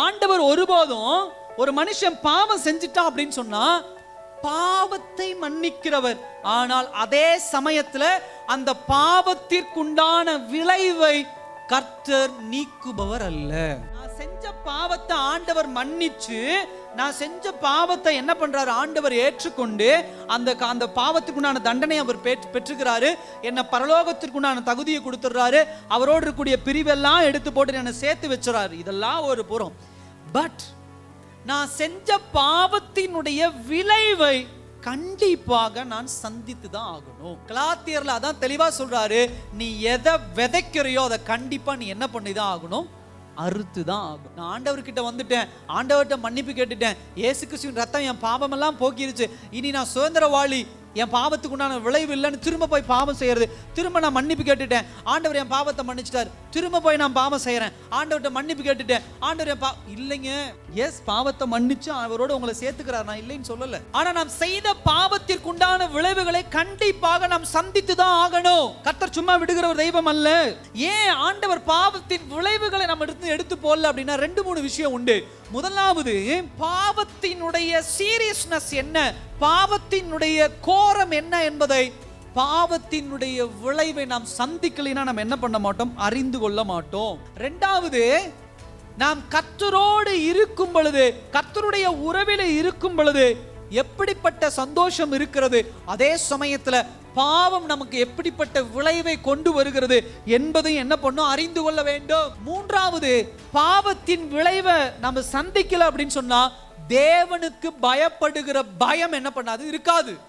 ஆண்டவர் ஒருபோதும் ஒரு மனுஷன் பாவம் செஞ்சிட்டான் அப்படின்னு சொன்னா பாவத்தை மன்னிக்கிறவர். ஆனால் அதே சமயத்துல அந்த பாவத்திற்குண்டான விளைவை கர்த்தர் நீக்குபவர் அல்ல. நான் செஞ்ச பாவத்தை ஆண்டவர் மன்னிச்சு நான் செஞ்ச பாவத்தை என்ன பண்றாரு? ஆண்டவர் ஏற்றுக்கொண்டு அந்த அந்த பாவத்துக்குண்டான தண்டனை அவர் பெற்று- பெற்றுக்கிறாரு. என்ன பரலோகத்திற்குண்டான தகுதியை கொடுத்துடுறாரு. அவரோடு இருக்கக்கூடிய பிரிவெல்லாம் எடுத்து போட்டு என்னை சேர்த்து வச்சுறாரு. இதெல்லாம் ஒரு புறம். பட் நான் செஞ்ச பாவத்தினுடைய விளைவை கண்டிப்பாக நான் சந்தித்து தான் ஆகணும். கலாத்தியர்ல அதான் தெளிவா சொல்றாரு நீ எதை விதைக்கிறையோ அதை கண்டிப்பா நீ என்ன பண்ணி தான் ஆகணும்? அறுத்து தான் ஆகும் நான் ஆண்டவர்கிட்ட வந்துட்டேன். ஆண்டவர்கிட்ட மன்னிப்பு கேட்டுட்டேன். ஏசு கிறிஸ்துவின் ரத்தம் என் பாவமெல்லாம் போக்கிருச்சு. இனி நான் சுதந்திரவாளி. என் பாவத்துக்கு உண்டான விளைவு இல்லைன்னு திரும்ப போய் பாவம் செய்யறது. திரும்ப நான் மன்னிப்பு கேட்டுட்டேன். ஆண்டவர் என் பாவத்தை மன்னிச்சிட்டார். திரும்ப போய் நான் பாவம் செய்யறேன். ஆண்டவர்கிட்ட மன்னிப்பு கேட்டுட்டேன். ஆண்டவர் என் பா இல்லைங்க. எஸ் பாவத்தை மன்னிச்சு அவரோட உங்களை சேர்த்துக்கிறார். நான் இல்லைன்னு சொல்லல. ஆனா நாம் செய்த பாவத்திற்குண்டான விளைவுகளை கண்டிப்பாக நாம் சந்தித்து தான் ஆகணும். கத்தர் சும்மா விடுகிற ஒரு தெய்வம் அல்ல. ஏன் ஆண்டவர் பாவத்தின் விளைவுகளை நம்ம எடுத்து எடுத்து போடல அப்படின்னா ரெண்டு மூணு விஷயம் உண்டு. முதலாவது பாவத்தினுடைய சீரியஸ்னஸ் என்ன? பாவத்தினுடைய கோ கோரம் என்ன என்பதை பாவத்தினுடைய விளைவை நாம் சந்திக்கலைன்னா நம்ம என்ன பண்ண மாட்டோம்? அறிந்து கொள்ள மாட்டோம். ரெண்டாவது நாம் கத்தரோடு இருக்கும் பொழுது கத்தருடைய உறவில இருக்கும் பொழுது எப்படிப்பட்ட சந்தோஷம் இருக்கிறது? அதே சமயத்துல பாவம் நமக்கு எப்படிப்பட்ட விளைவை கொண்டு வருகிறது என்பதையும் என்ன பண்ணும்? அறிந்து கொள்ள வேண்டும். மூன்றாவது பாவத்தின் விளைவை நம்ம சந்திக்கல அப்படின்னு சொன்னா தேவனுக்கு பயப்படுகிற பயம் என்ன பண்ணாது? இருக்காது.